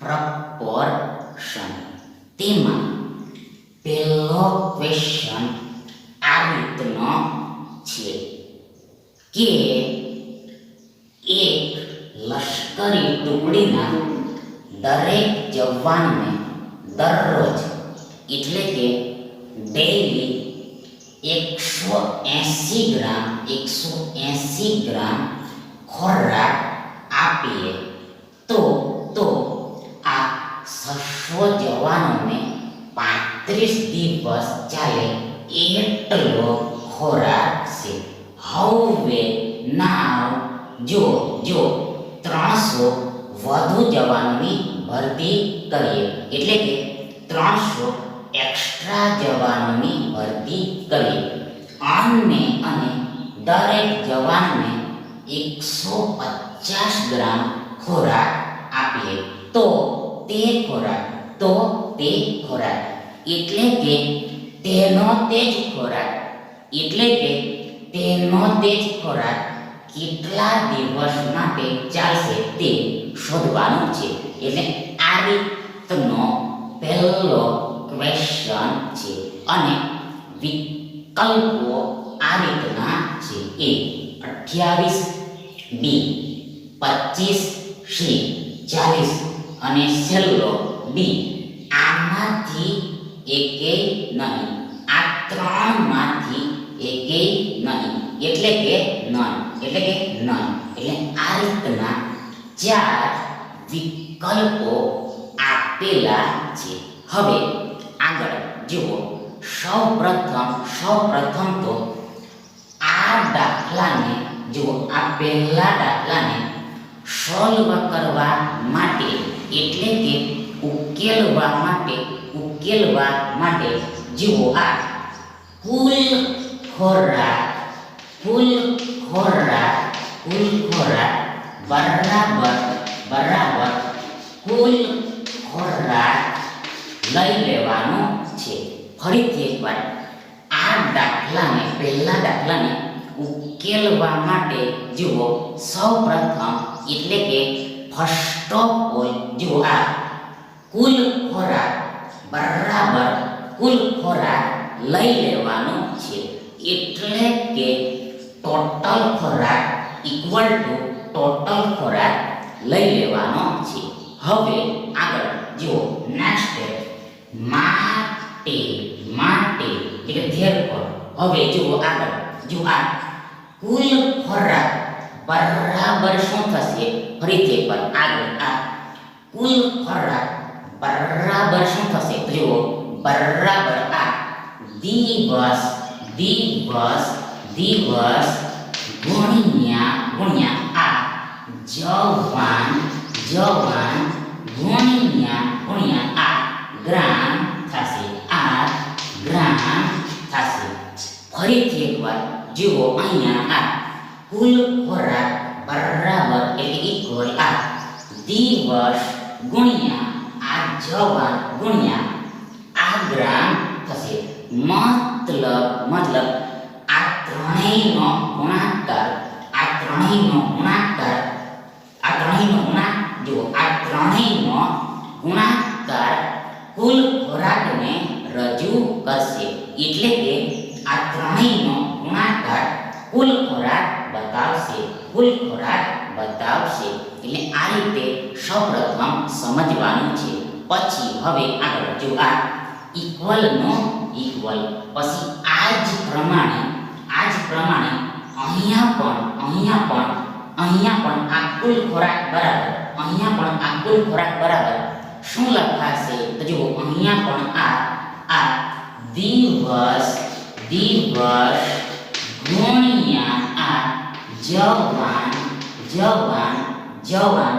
proportion તેમાં પહેલો question આ રીતનો છે કે એક લશ્કરી ટુકડીના દરેક જવાનને દરરોજ એટલે કે ડેઈલી એકસો એંસી ગ્રામ, એકસો એંસી ગ્રામ ખોરાક આપીએ તો તો આ છસો જવાનોને પાંત્રીસ દિવસ ચાલે એટલો ખોરાક છે હવે નાવ જો જો ત્રણસો વધુ જવાનોની ભરતી કરીએ. એટલે કે ત્રણસો એક્સ્ટ્રા જવાનોની ભરતી કરીએ. અને અને દરેક જવાનને એકસો પચાસ ગ્રામ ખોરાક આપીએ. તો તે ખોરાક, તો તે ખોરાક. એટલે કે તેનો તેજ ખોરાક. એટલે કે તેનો તેજ ખોરાક કેટલા દિવસ માટે ચાલશે તે શોધવાનું છે. એટલે આ રીતનો પહેલો ક્વેશ્ચન છે અને વિકલ્પો આ રીતના છે. એ અઠ્યાવીસ, બી પચીસ, સી ચાલીસ અને છેલ્લો ડી એટલે કે નન, એટલે કે નન, એટલે આ રીતના ચાર વિકલ્પો આપેલા છે. હવે આગળ જુઓ. સૌ પ્રથમ સૌ પ્રથમ તો આ દાખલાને, જુઓ, આ પહેલા દાખલાને સોલ્વ કરવા માટે, એટલે કે ઉકેલવા માટે ઉકેલવા માટે, જુઓ આ કુલ ખોરાક કુલ ખોરાક કુલ ખોરાક, બરાબર બરાબર, કુલ ખોરાક લઈ લેવાનો છે. ફરીથી એકવાર, આ દાખલાને, પહેલા દાખલાને ઉકેલવા માટે જુઓ. સૌ પ્રથમ એટલે કે ફર્સ્ટ ઓફ ઓલ જુઓ આ. કુલ ખોરાક, બરાબર, કુલ ખોરાક લઈ લેવાનો છે. એટલે કે ટોટલ ખોરાક ઇક્વલ ટુ ટોટલ ખોરાક લઈ લેવાનો છે. હવે આગળ, જુઓ નેક્સ્ટ માટે માટે, એટલે ધેરફોર હવે જુઓ આગળ, જુઓ આ. કુલ ખોરાક બરાબર શું થશે? ફરીથી પર આગળ, આ. કુલ ખોરાક બરાબર શું થશે? જુઓ, બરાબર આ. દિવસ દિવસ દિવસ ગુણ્યા ગુણ્યા આ જવાન જવાન ગુણ્યા ગુણ્યા આ ગ્રામ થશે આ ગ્રામ થશે ફરીથી એકવાર જુઓ અહીંયા આ કુલ ખોરાક બરાબર એટલે ઇક્વલ આ દિવસ ગુણ્યા આ જવાન ગુણ્યા આ ગ્રામ થશે મતલબ મતલબ ત્રણેયનો ગુણાકાર આ ત્રણેયનો ગુણાકાર આ ત્રણેયનો ગુણાકાર જુઓ આ ત્રણેયનો ગુણાકાર કુલ ખોરાકને રજૂ કરશે એટલે કે આ ત્રણેયનો ગુણાકાર કુલ ખોરાક બતાવશે કુલ ખોરાક બતાવશે એટલે આ રીતે સૌપ્રથમ સમજવાનું છે. પછી હવે આગળ જો આ ઇક્વલનો ઇક્વલ પછી આ જ પ્રમાણે પ્રમાણે અહીંયા પણ અહીંયા પણ અહીંયા પણ આ કુલ ખોરાક બરાબર, અહીંયા પણ આ કુલ ખોરાક બરાબર. શું લખાશે? તો જુઓ, અહીંયા પણ આ આ દિવસ દિવસ ગુણ્યા આ જવાન જવાન જવાન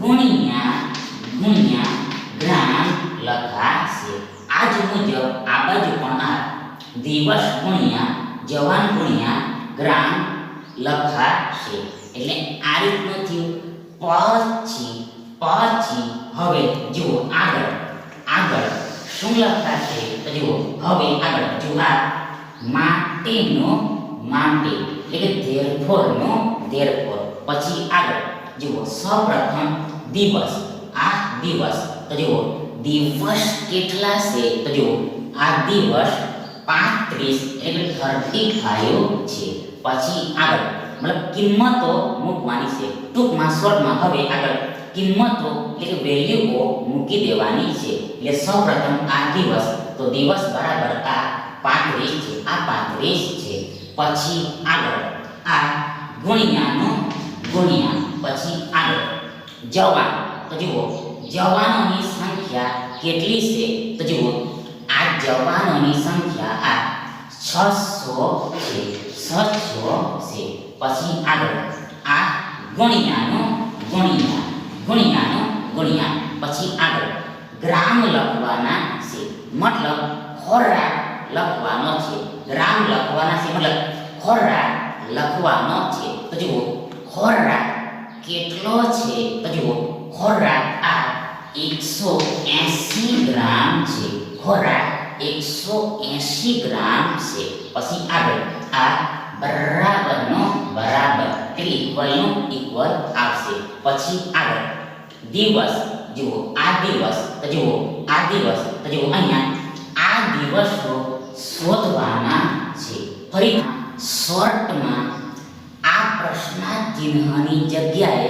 ગુણ્યા ગુણ્યા ગ્રામ લખાશે. આજ મુજબ, આ બાજુ પણ આ, દિવસ ગુણ્યા જવાન ગુણ્યા ગ્રામ લખાશે એટલે આ રીતનું થયું. પછી પછી, હવે જુઓ આગળ. આગળ શું લખાશે તો જુઓ, હવે આગળ જુઓ માટેનો માટે એટલે ધેરફોરનો ધેરફોર પછી આગળ જુઓ, સૌપ્રથમ દિવસ, આ દિવસ, તો જુઓ, દિવસ કેટલા છે? તો જુઓ, આ દિવસ પાંત્રીસ એટલે થર્ટી ફાઈવ છે. પછી આગળ, મતલબ કિંમતો મૂકવાની છે. ટૂંકમાં, શોર્ટમાં, હવે આગળ. કિંમતો એટલે વેલ્યુઓ મૂકી દેવાની છે. એટલે સૌપ્રથમ આ દિવસ. તો દિવસ બરાબર આ પાંત્રીસ છે. આ પાંત્રીસ છે. પછી આગળ. આ ગુણ્યાનો ગુણ્યા. પછી આગળ. જવાન. તો જુઓ, જવાનોની સંખ્યા કેટલી છે? તો જુઓ આ જવાનોની સંખ્યા આ છસો છે છસો છે. પછી આગળ. આ ગુણ્યાનો ગુણ્યા ગુણ્યાનો ગુણ્યા. પછી આગળ. ગ્રામ લખવાના છે. મતલબ ખોરા લખવાનો છે. ગ્રામ લખવાના છે. મતલબ ખોરા લખવાનો છે. તો જુઓ ખોરા કેટલો છે? તો જુઓ, ખોરાક આ એકસો એંસી ગ્રામ છે ખોરાક, એકસો એંસી ગ્રામ છે. પછી આગળ આ બરાબરનો બરાબર ઇક્વલનો ઇક્વલ આવશે. પછી આગળ દિવસ, જુઓ, આ દિવસ, તો જુઓ, આ દિવસ, તો જુઓ, અહીંયા આ દિવસો શોધવાના છે. ફરી શોર્ટમાં આ પ્રશ્ન ચિહ્નની જગ્યાએ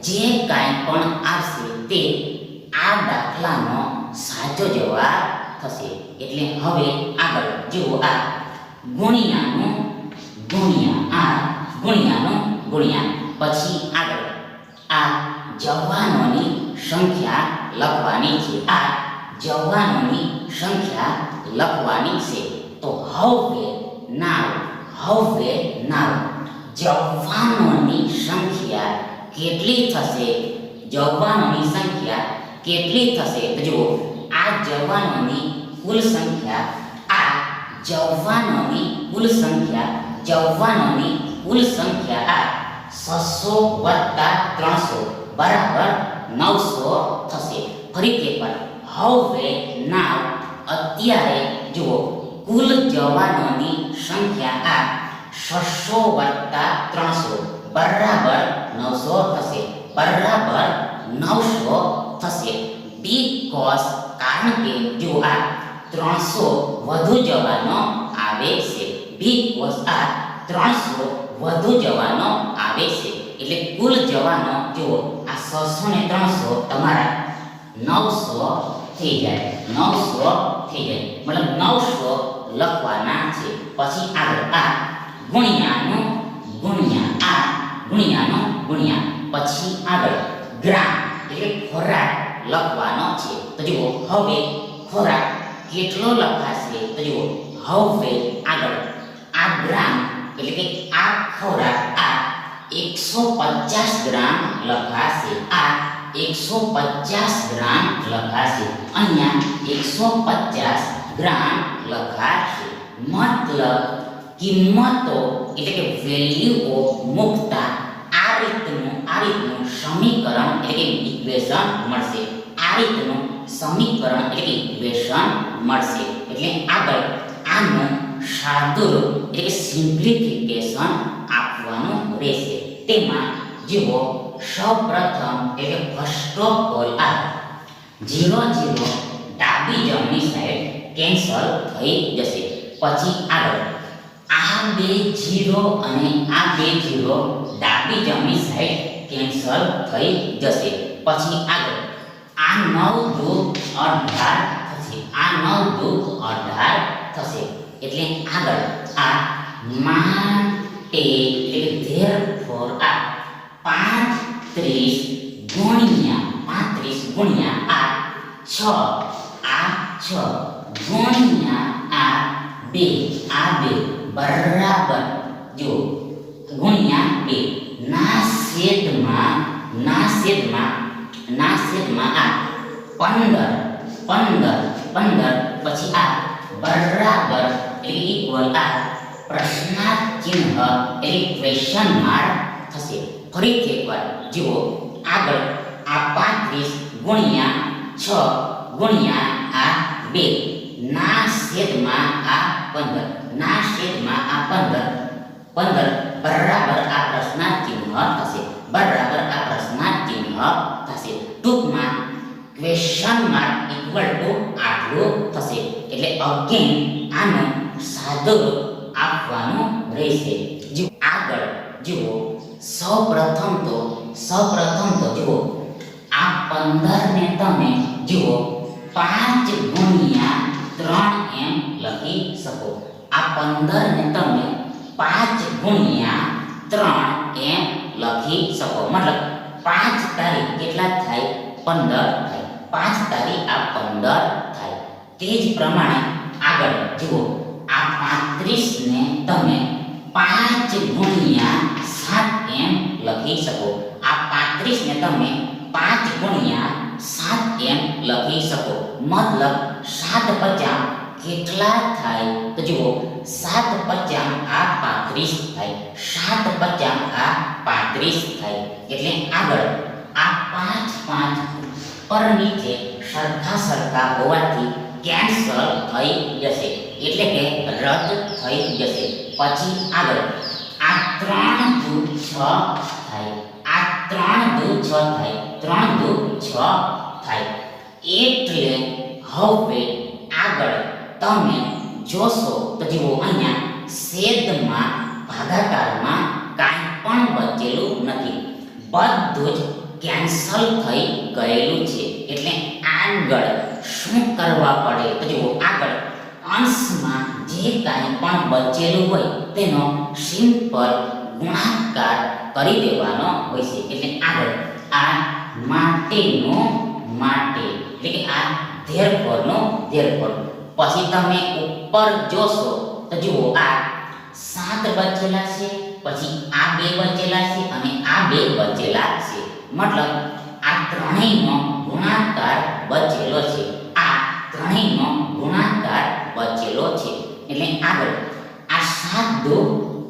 જે કાંઈ પણ આવશે તે આ દાખલાનો સાચો જવાબ થશે. એટલે હવે આગળ જુઓ આ ગુણ્યાનું ગુણ્યા આ ગુણ્યાનું ગુણ્યા. પછી આગળ આ જવાનોની સંખ્યા લખવાની છે. આ જવાનોની સંખ્યા લખવાની છે. તો હવે નાવ હવે નાવ. જવાનોની સંખ્યા કેટલી થશે? જવાનોની સંખ્યા કેટલી થશે? તો જુઓ, આ જવાનોની કુલ સંખ્યા, આ જવાનોની કુલ સંખ્યા, જવાનોની કુલ સંખ્યા આ છસો વત્તા ત્રણસો બરાબર નવસો થશે. ફરીથી એકવાર, હવે નાવ અત્યારે જુઓ, કુલ જવાનોની સંખ્યા આ છસો વત્તા ત્રણસો બરાબર નવસો થશે. બરાબર નવસો થશે. બીકોઝ કારણ કે જો આ ત્રણસો વધુ જવાનો આવે છે. બીકોઝ આ ત્રણસો વધુ જવાનો આવે છે. એટલે કુલ જવાનો જુઓ આ છસો ને ત્રણસો તમારા નવસો થઈ જાય. નવસો થઈ જાય. મતલબ નવસો લખવાના છે. પછી આગળ આ ગુણ્યાનું ગુણ્યા આ ગુણ્યાનો ગુણ્યા. પછી આગળ ગ્રામ. એટલે ખોરાક લખવાનો છે. તો જુઓ, હવે ખોરાક કેટલો લખાશે તો જુઓ, હવે આગળ. આ ગ્રામ, એટલે કે આ ખોરાક, આ એકસો પચાસ ગ્રામ લખાશે આ એકસો પચાસ ગ્રામ લખાશે અહીંયા એકસો પચાસ ગ્રામ લખાશે મતલબ કિંમતો, એટલે કે વેલ્યુઓ મૂકતા આ રીતનું આ રીતનું સમીકરણ કે ઇક્વેશન મળશે. આ રીતનું સમીકરણ એટલે કે ઇક્વેશન મળશે. એટલે આગળ આનું સાદુરૂપ એટલે કે સિમ્પ્લિફિકેશન આપવાનું રહેશે. તેમાં જુઓ, સૌપ્રથમ એટલે ફર્સ્ટ ઓફ ઓલ આ ઝીરો ઝીરો ડાબી જમણી સાઈડ કેન્સલ થઈ જશે. પછી આગળ આ બે જીરો અને આ બે જીરો ડાબી જમણી સાઈડ કેન્સલ થઈ જશે પછી આગળ આ નવ દુ અઢાર થશે આ નવ દુ અઢાર થશે એટલે આગળ આ માટે એટલે ધેરફોર આ પાંત્રીસ ગુણ્યા પાંત્રીસ ગુણ્યા આ છ આ છ ગુણ્યા આ બે આ બે બરાબર જો ગુણ્યા બે ના છેદમાં ના આ પંદર પંદર પંદર પછી આ બરાબર ઇક્વલ આ પ્રશ્નાર્થ ચિહ્ન એટલે ક્વેશ્ચન માર્ક થશે ફરીથી એકવાર જુઓ। આગળ આ પાંત્રીસ ગુણ્યા છ ગુણ્યા આ બે। ના આ પંદર ના છેદમાં આ પંદર પંદર બરાબર આ પ્રશ્નાર્થ ચિહ્ન થશે બરાબર આ પ્રશ્નાર્થ ચિહ્ન થશે ટૂંકમાં ક્વેશ્ચન માર્ક ઇક્વલ ટુ આટલું થશે એટલે અગેન આનો સાદો આપવાનો રહેશે જો આગળ જુઓ સૌપ્રથમ તો સૌપ્રથમ તો જુઓ આ પંદરને તમે જુઓ પાંચ ગુણ્યા ત્રણ એમ લખી શકો આ પંદરને તમે પાંચ ગુણ્યા ત્રણ એમ લખી શકો મતલબ પાંચ તારીખ કેટલા થાય પંદર થાય પાંચ તારીખ આ પંદર થાય તે જ પ્રમાણે આગળ જુઓ આ પાંત્રીસને તમે પાંચ ગુણ્યા સાત એમ લખી શકો આ પાંત્રીસને તમે પાંચ ગુણ્યા સાત એમ લખી શકો મતલબ સાત પચાસ કેટલા થાય? તો જુઓ, સાત પચાસ આ પાંત્રીસ થાય. સાત પચાસ આ પાંત્રીસ થાય. એટલે આગળ, આ પાંચ પાંચ પર નીચે સરખા સરખા હોવાથી કેન્સલ થઈ જશે. એટલે કે રદ થઈ જશે. પછી આગળ, આ ત્રણ દુ છ થાય. આ ત્રણ દુ છ થાય. ત્રણ દુ છ થાય. એટલે હવે આગળ તમે જોશો તો જુઓ, અહીંયા છેદમાં ભાગાકારમાં કાંઈ પણ બચેલું નથી. બધું જ કેન્સલ થઈ ગયેલું છે. એટલે આગળ શું કરવા પડે? તો જુઓ, આગળ અંશમાં જે કાંઈ પણ બચેલું હોય તેનો સિમ્પલ ગુણાકાર કરી દેવાનો હોય છે. એટલે આગળ આ માટેનો માટે, એટલે કે આ ધેરફોરનો ધેરફોર પછી તમે ઉપર જોશો તો જુઓ આ સાત બચેલા છે, પછી આ બે બચેલા છે અને આ બે બચેલા છે. મતલબ આ ત્રણેયનો ગુણાકાર બચેલો છે. આ ત્રણેયનો ગુણાકાર બચેલો છે. એટલે આગળ આ સાત દો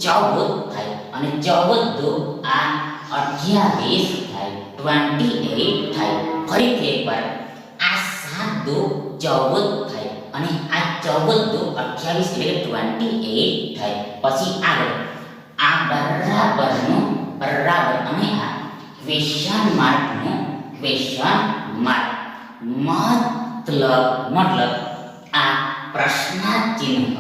ચૌદ થાય અને ચૌદ દો આ અઠ્યાવીસ થાય ટ્વેન્ટી એટ થાય. ફરીથી એકવાર આ સાત દો ચૌદ થાય. અને આ ચૌદ દુ અઠ્યાવીસ એટલે ટ્વેન્ટી એઇટ થાય પછી આગળ આ બરાબરનો બરાબર અને આ ક્વેશ્ચન માર્કનો ક્વેશ્ચન માર્ક મતલબ મતલબ આ પ્રશ્ન ચિહ્ન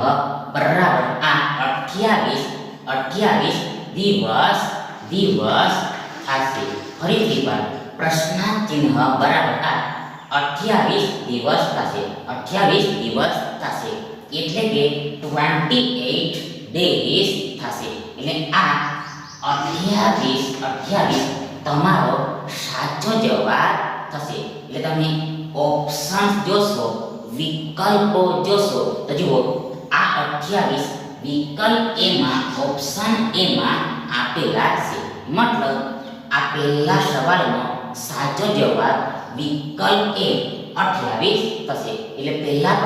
બરાબર આ અઠ્યાવીસ અઠ્યાવીસ દિવસ દિવસ થશે ફરીથી પ્રશ્ન ચિહ્ન બરાબર આ અઠ્યાવીસ દિવસ થશે. અઠ્યાવીસ દિવસ થશે. એટલે કે ટ્વેન્ટી એઇટ ડેઝ થશે. એટલે આ અઠ્યાવીસ અઠ્યાવીસ તમારો સાચો જવાબ થશે. એટલે તમે ઓપ્શન જોશો, વિકલ્પો જોશો, તો જુઓ, આ અઠ્યાવીસ વિકલ્પ એમાં ઓપ્શન એમાં આપેલા છે. મતલબ, આ પહેલા સવાલનો સાચો જવાબ વિકલ્પ એ અઠ્યાવીસ થશે. એટલે પહેલા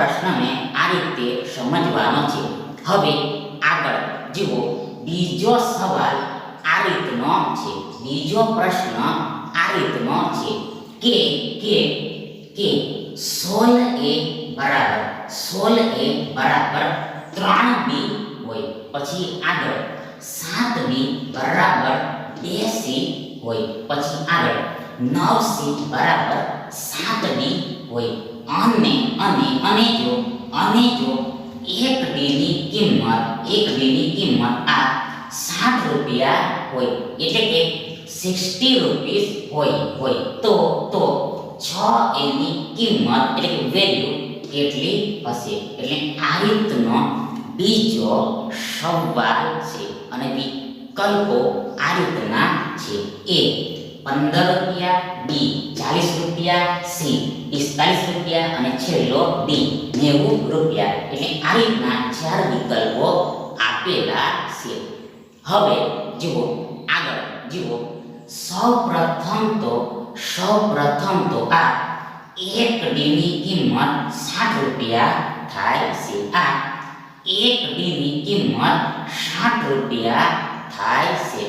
મેં આ રીતે સમજવાનો છે. હવે આગળ, જુઓ, બીજો સવાલ આ રીતનો છે. બીજો પ્રશ્ન આ રીતનો છે. કે કે કે સોળ એ બરાબર સોળ એ બરાબર ત્રણ બી હોય. પછી આગળ, સાત બી બરાબર બે સી હોય. પછી આગળ નવ સીટ બરાબર સાત ડી હોય. અને અને અને જો અને જો એક ડીની કિંમત, એક ડીની કિંમત આ સાત રૂપિયા હોય, એટલે કે સિક્સટી રૂપીસ હોય હોય. તો તો છ એની કિંમત, એટલે કે વેલ્યુ કેટલી હશે? એટલે આ રીતનો બીજો સવાલ છે અને વિકલ્પો આ રીતના છે. એ પંદર રૂપિયા, બી ચાલીસ રૂપિયા, સી પિસ્તાલીસ રૂપિયા અને છેલ્લો ડી નેવું રૂપિયા. એટલે આ રીતના ચાર વિકલ્પો આપેલા છે. હવે જુઓ, આગળ જુઓ. સૌ પ્રથમ તો સૌ પ્રથમ તો આ એક ડીની કિંમત સાઠ રૂપિયા થાય છે. આ એક ડીની કિંમત સાઠ રૂપિયા થાય છે.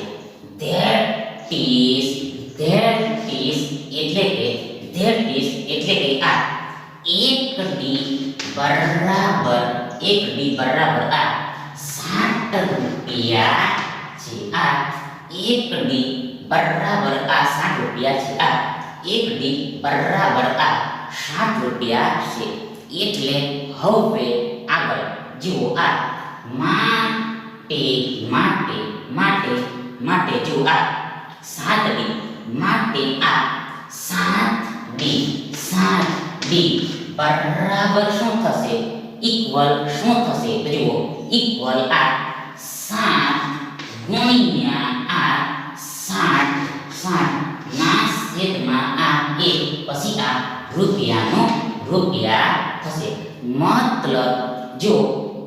ધેટ ઇઝ ધેટ ઇઝ એટલે કે ધેટ ઇઝ એટલે કે આ. એક ડી બરાબર એક ડી બરાબર આ સાઠ રૂપિયા છે આ. એક ડી બરાબર આ સાઠ રૂપિયા છે આ. એક ડી બરાબર આ સાઠ રૂપિયા છે. એટલે હવે આગળ જુઓ આ. માટે માટે માટે માટે જુઓ આ. સાત ડી માટે આ સાત ડી સાત ડી બરાબર શું થશે ઇક્વલ શું થશે તો જુઓ ઇક્વલ આ સાત ગુણ્યા આ સાત સાત ના છેદમાં આ એક પછી આ રૂપિયાનો રૂપિયા થશે મતલબ જો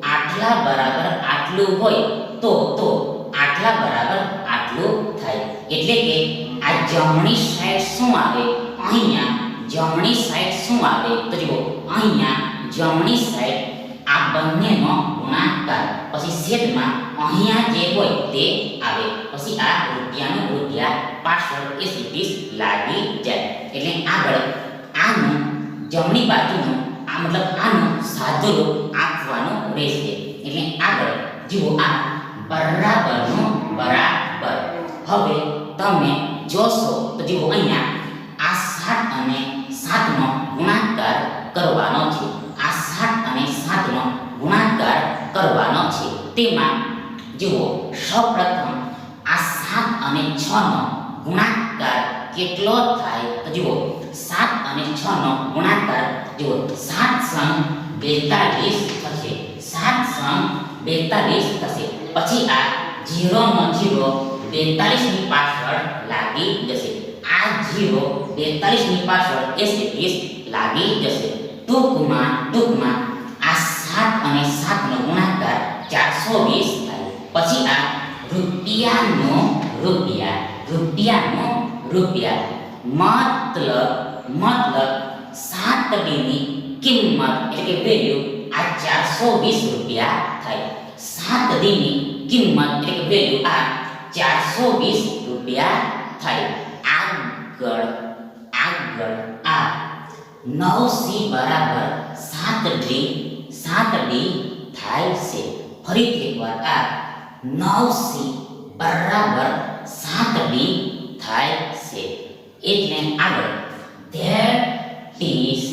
આટલા બરાબર આટલું હોય તો તો આટલા બરાબર આટલું થાય. એટલે કે જમણી સાઈડ શું આવે? અહીંયા. જમણી સાઈડ શું આવે? તો જુઓ, અહીંયા જમણી સાઈડ આ બંનેનો ગુણાકાર. પછી છેદમાં અહીંયા જે હોય તે આવે. પછી આ રૂપિયાનો રૂપિયા પાછળ એ સીટીસ લાગી જાય. એટલે આગળ આનું જમણી બાજુનું, આ મતલબ આનું સાદું આપવાનું રહેશે. એટલે આગળ જુઓ આ બરાબરનું બરાબર. હવે તમે જોશો તો જુઓ, અહીંયા આ સાત અને સાતનો ગુણાકાર કરવાનો છે. આ સાત અને સાતનો ગુણાકાર કરવાનો છે. તેમાં જુઓ, સૌપ્રથમ આ સાત અને છનો ગુણાકાર કેટલો થાય? તો જુઓ, સાત અને છનો ગુણાકાર, જુઓ, સાત સંગ બેતાલીસ થશે. સાત સંગ બેતાલીસ થશે. પછી આ જીરોનો જીરો બેતાલીસની પાછળ લાગી જશે. આ જીરો બેતાલીસની પાછળ એસી લાગી જશે. ટૂંકમાં ટૂંકમાં આ સાત અને સાતનો ગુણાકાર ચારસો વીસ થાય. પછી આ રૂપિયાનો રૂપિયા રૂપિયાનો રૂપિયા. મતલબ મતલબ સાતની કિંમત, એટલે કે વેલ્યુ આ ચારસો વીસ રૂપિયા થાય. સાત દીની કિંમત, એટલે કે વેલ્યુ આ ચારસો વીસ રૂપિયા થાય આગળ આગળ, આ. નવ સી બરાબર સાત ડી સાત ડી થાય છે. ફરીથી એકવાર, આ. નવ સી બરાબર સાત ડી થાય છે. એટલે આગળ. ધેટ ઇઝ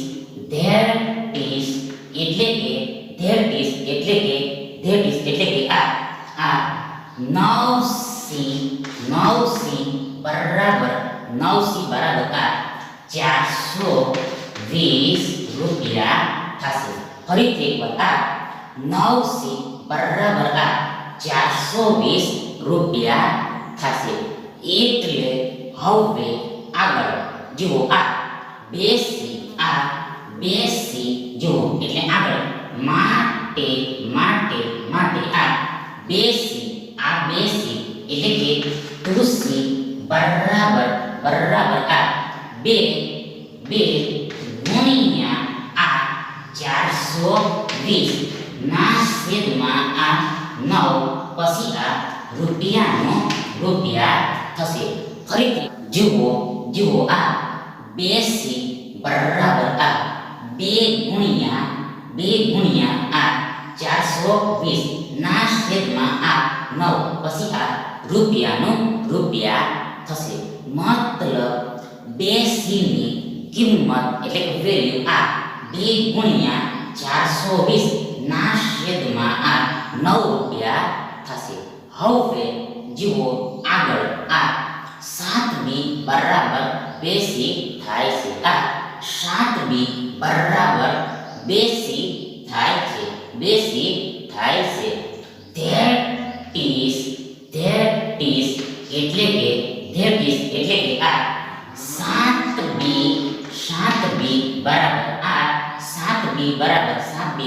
ધેટ ઇઝ એટલે કે ધેટ ઇઝ એટલે કે ધેટ ઇઝ એટલે કે, આ. આ. નવ સી નવ સી બરાબર નવ સી બરાબર કા? ચારસો વીસ રૂપિયા થશે. ફરીથી એકવાર આ નવ સી બરાબર આ ચારસો વીસ રૂપિયા થશે. એટલે હવે આગળ જુઓ આ બેસી આ બેસી જુઓ. એટલે આગળ માટે માટે માટે આ બેસી આ બેસી એટલે કે તુલસી બરાબર બરાબર. આ બે બે ગુણ્યા આ ચારસો વીસ. ના છેદમાં આ નવ, પછી આ રૂપિયાનો રૂપિયા થશે. ફરીથી જુઓ જુઓ આ બેસી બરાબર. આ બે ગુણ્યા બે ગુણ્યા આ ચારસો વીસ. ના છેદમાં આ નવ, પછી આ રૂપિયાનો રૂપિયા થશે. મતલબ બેસીની કિંમત, એટલે કે વેલ્યુ આ બે ગુણ્યા ચારસો વીસ ના છેદમાં આ નવ રૂપિયા થશે. હવે જુઓ આગળ આ સાત બી બરાબર બેસી થાય છે. આ સાત બી બરાબર બેસી થાય છે. બેસી થાય છે.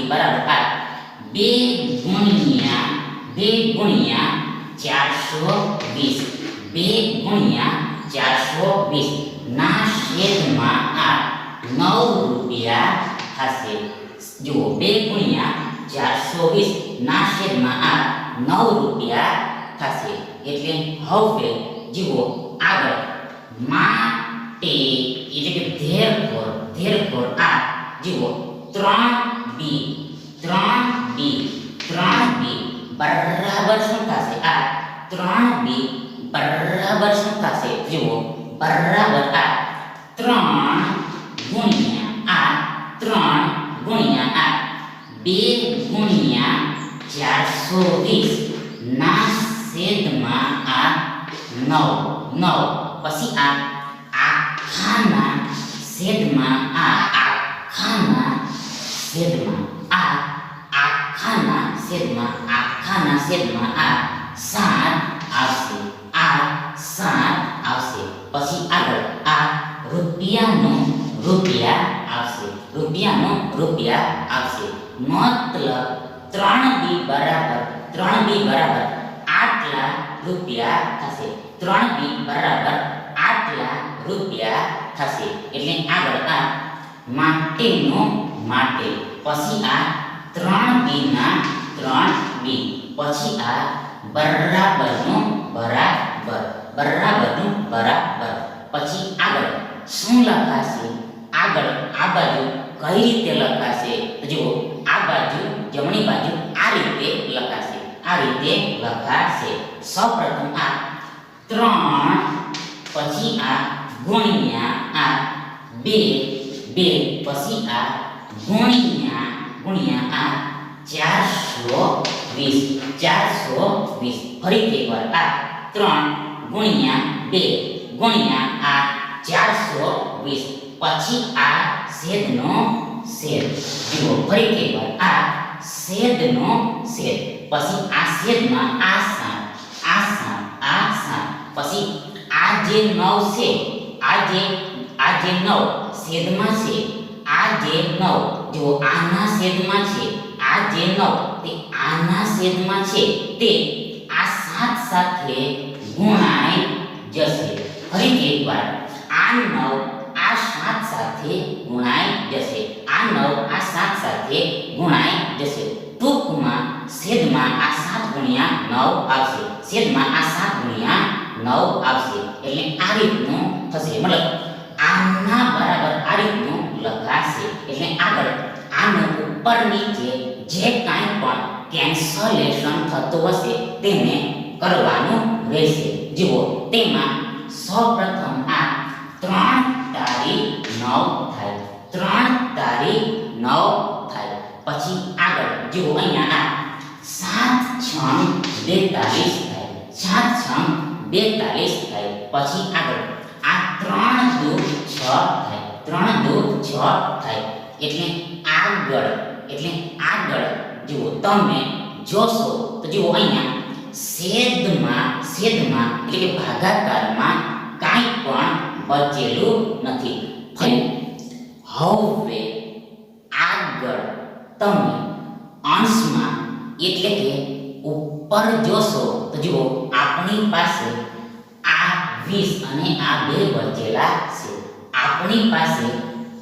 બરાબર. આ બે ગુણ્યા બે ગુણ્યા ચારસો વીસ. બે ગુણ્યા ચારસો વીસ. ના છેદમાં આ નવ રૂપિયા થશે જુઓ, બે ગુણ્યા ચારસો વીસ. ના છેદમાં આ નવ રૂપિયા થશે. એટલે હવે જુઓ, આગળ. માટે એટલે કે ધેરફોર ધેરફોર આ, જુઓ, ત્રણ બી ત્રણ બી ત્રણ બી, બરાબર શું થશે આ ત્રણ બી બરાબર શું થશે જુઓ, બરાબર આ ત્રણ ગુણ્યા આ, ત્રણ ગુણ્યા આ, બે ગુણ્યા ચારસો વીસ, ના છેદમાં આ નવ નવ. પછી આ આખાના છેદમાં આ, આખાના છેદમાં આ આખાના છેદમાં આખાના છેદમાં આ સાત આવશે આ સાત આવશે પછી આગળ આ રૂપિયાનો રૂપિયા આવશે રૂપિયાનો રૂપિયા આવશે મતલબ ત્રણ બી બરાબર ત્રણ બી બરાબર આટલા રૂપિયા થશે ત્રણ બી બરાબર આટલા રૂપિયા થશે એટલે આગળ આ માટેનો માટે પછી આ ત્રણ બી ના ત્રણ બી પછી આ બરાબરનું બરાબર બરાબરનું બરાબર પછી આગળ, શું લખાશે? આગળ, આ બાજુ કઈ રીતે લખાશે? જુઓ, આ બાજુ, જમણી બાજુ આ રીતે લખાશે, આ રીતે લખાશે. સૌપ્રથમ આ ત્રણ, પછી આ ગુણ્યા આ બે બે, પછી આ ગુણ્યા ગુણ્યા આ ચારસો વીસ ચારસો વીસ. ફરીથી એકવાર આ ત્રણ ગુણ્યા બે ગુણ્યા આ ચારસો વીસ. પછી આ છેદનો છેદ. જુઓ, ફરીથી એકવાર આ છેદનો છેદ. પછી આ છેદમાં આ સાત આ સાત આ સાત. પછી આ જે નવ છે, આ જે આ જે નવ છેદમાં છે, આ જે નવ. જો આના છેદમાં છે, આ જે નવ. તે આના છેદમાં છે તે આ સાત સાથે ગુણાઈ જશે. ફરીથી એકવાર, આ નવ આ સાત સાથે ગુણાઈ જશે. આ નવ આ સાત સાથે ગુણાઈ જશે. ટૂંકમાં છેદમાં આ સાત ગુણ્યા નવ આવશે. છેદમાં આ સાત ગુણ્યા નવ આવશે. એટલે આ રીતનું થશે. મતલબ આના બરાબર આ રીતનું લખાશે. એટલે આગળ, આનો ઉપર નીચે જે કાંઈ પણ કેન્સલેશન થતું હશે, તેને કરવાનું રહેશે. જુઓ, તેમાં સૌપ્રથમ આ ત્રણ તારી નવ થાય. ત્રણ તારી નવ થાય. પછી આગળ, જુઓ, અહીંયા આ સાત છ બેતાલીસ થાય. સાત છ બેતાલીસ થાય. પછી આગળ, આ ત્રણ દુ છ થાય. ત્રણ દુ છ થાય. એટલે આગળ એટલે આગળ જુઓ, તમે જોશો તો જુઓ અહીંયા છેદમાં છેદમાં એટલે કે ભાગાકારમાં કાંઈ પણ બચેલું નથી. ફરી હવે આગળ તમે અંશમાં એટલે કે ઉપર જોશો તો જુઓ, આપણી પાસે આ વીસ અને આ બે બચેલા છે. આપણી પાસે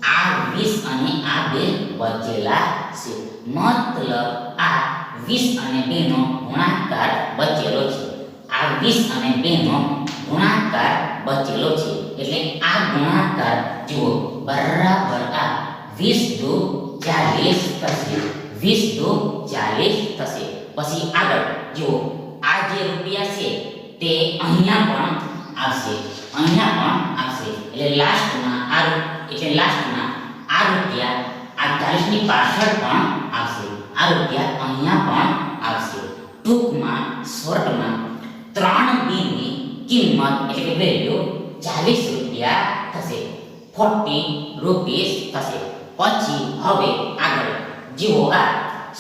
આ વીસ અને આ બે બચેલા છે. મતલબ આ વીસ અને બેનો ગુણાકાર બચેલો છે. આ વીસ અને બેનો ગુણાકાર બચેલો છે. એટલે આ ગુણાકાર જુઓ બરાબર આ વીસ દુ ચાલીસ થશે. વીસ દુ ચાલીસ થશે. પછી આગળ જુઓ આ જે રૂપિયા છે તે અહીંયા પણ આવશે. અહીંયા પણ આવશે. એટલે લાસ્ટમાં આ એટલે લાસ્ટમાં આ રૂપિયા આ ચાલીસની પાછળ પણ આવશે આ રૂપિયા અહીંયા પણ આવશે ટૂંકમાં શોર્ટમાં ત્રણ બીની કિંમત એટલે કે વેલ્યુ ચાલીસ રૂપિયા થશે ફોર્ટી રૂપીસ થશે પછી હવે આગળ જુઓ આ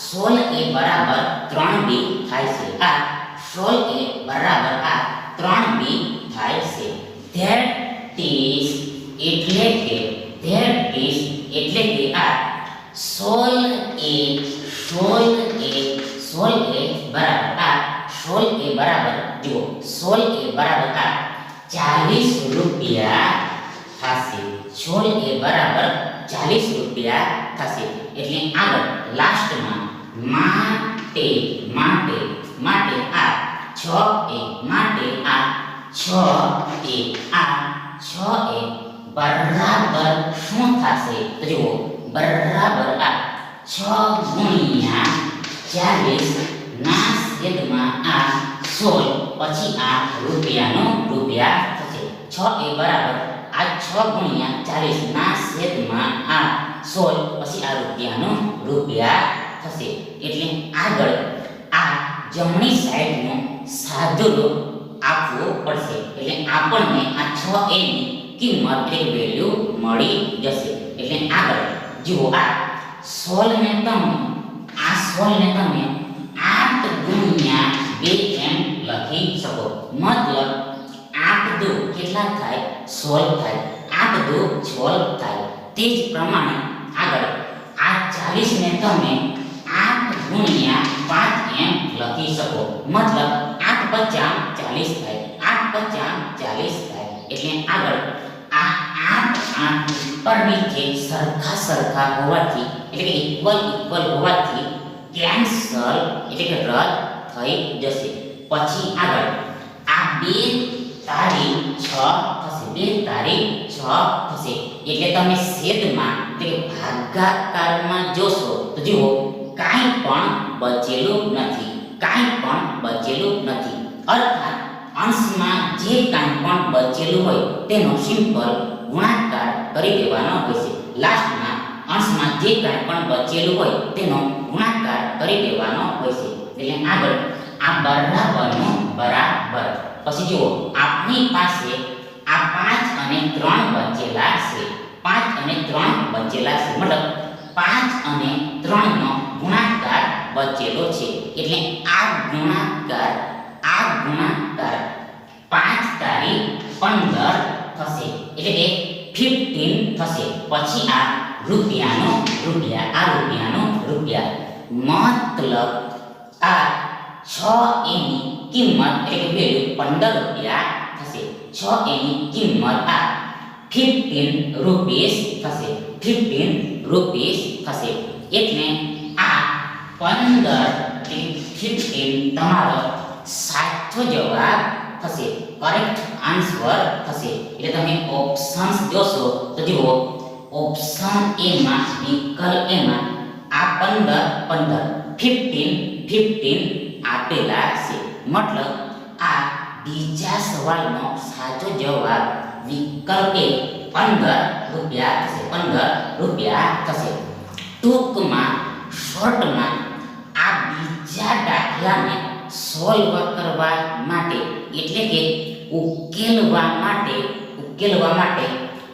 સોળ એ બરાબર ત્રણ બી થાય છે આ સોળ એ બરાબર આ ત્રણ બી થાય છે ધેટ ઇઝ એટલે કે ધેટ ઇઝ એટલે કે આ સોળ એ સોળ એ સોળ એ બરાબર આ સોળ એ બરાબર જુઓ સોળ એ બરાબર આ ચાલીસ રૂપિયા થશે સોળ એ બરાબર ચાલીસ રૂપિયા થશે એટલે આગળ લાસ્ટમાં માટે માટે માટે આ છ એ માટે આ છ એ આ છ એ બરાબર શું થશે? તો જુઓ, બરાબર આ છ ગુણ્યા ચાલીસ ના છેદમાં આ સોળ. પછી આ રૂપિયાનો રૂપિયા થશે. છ એ બરાબર આ છ ગુણ્યા ચાલીસ ના છેદમાં આ સોળ. પછી આ રૂપિયાનો રૂપિયા થશે. એટલે આગળ આ જમણી સાઈડનો સાદુલો આપવો પડશે. એટલે આપણને આ છ એની કિંમત એટલે વેલ્યુ મળી જશે. એટલે આગળ, જુઓ આ સોળને તમે, આ સોળને તમે આઠ ગુણ્યા બે એમ લખી શકો. મતલબ આઠ દુ કેટલા થાય? સોળ થાય. આઠ દુ સોળ થાય. તે જ પ્રમાણે આગળ, આ ચાલીસને તમે આઠ ગુણ્યા પાંચ એમ લખી શકો. મતલબ આઠ પચાસ ચાલીસ થાય. આઠ પચાસ ચાલીસ થાય. એટલે આગળ આ આઠ આઠ ઉપરની જે સરખા સરખા હોવાથી, એટલે કે ઇક્વલ ઇક્વલ હોવાથી કેન્સલ એટલે કે રદ થઈ જશે. પછી આગળ, આ બે તારીખ છ થશે. બે તારીખ છ થશે. એટલે તમે છેદમાં, એટલે ભાગાકારમાં જોશો, તો જુઓ, કાંઈ પણ બચેલું નથી. કાંઈ પણ બચેલું નથી. અર્થાત, અંશમાં જે કાંઈ પણ બચેલું હોય, તેનો સિમ્પલ ગુણાકાર કરી દેવાનો હોય છે લાસ્ટમાં અંશમાં જે કાંઈ પણ બચેલું હોય, તેનો ગુણાકાર કરી દેવાનો હોય છે એટલે આગળ, આ બરાબરનો બરાબર. પછી જુઓ આપણી પાસે આ પાંચ અને ત્રણ બચેલા છે. પાંચ અને ત્રણ બચેલા છે. મતલબ, પાંચ અને ત્રણનો ગુણાકાર બચેલો છે. એટલે આ ગુણાકાર આ ગુણાકાર પાંચ તારીખ પંદર થશે. એટલે કે ફિફ્ટીન થશે. પછી આ રૂપિયાનો, રૂપિયા, આ રૂપિયાનો રૂપિયા. મતલબ આ છ એની કિંમત, એટલે વેલ્યુ પંદર રૂપિયા થશે. છ એની કિંમત આ ફિફ્ટીન રૂપીસ થશે. ફિફ્ટીન રૂપીસ થશે. એટલે આ પંદર ફિફ્ટીન તમારો સાચો જવાબ થશે. કરેક્ટ આન્સર થશે. એટલે તમે ઓપ્શન્સ જોશો તો જુઓ ઓપ્શન એ માં વિકલ્પ એમાં આ પંદર પંદર ફિફ્ટીન ફિફ્ટીન આપેલા છે. મતલબ આ બીજા સવાલનો સાચો જવાબ વિકલ્પ એ પંદર રૂપિયા થશે. પંદર રૂપિયા થશે. ટૂંકમાં શોર્ટમાં આ બીજા દાખલાને સોલ્વ કરવા માટે, એટલે કે ઉકેલવા માટે ઉકેલવા માટે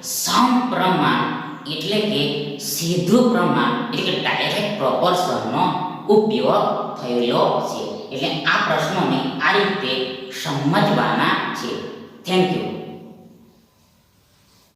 સમપ્રમાણ, એટલે કે સીધું પ્રમાણ, એટલે કે ડાયરેક્ટ પ્રોપોર્શનનો ઉપયોગ થયેલો છે. એટલે આ પ્રશ્નોને આ રીતે સમજવાના છે. Thank you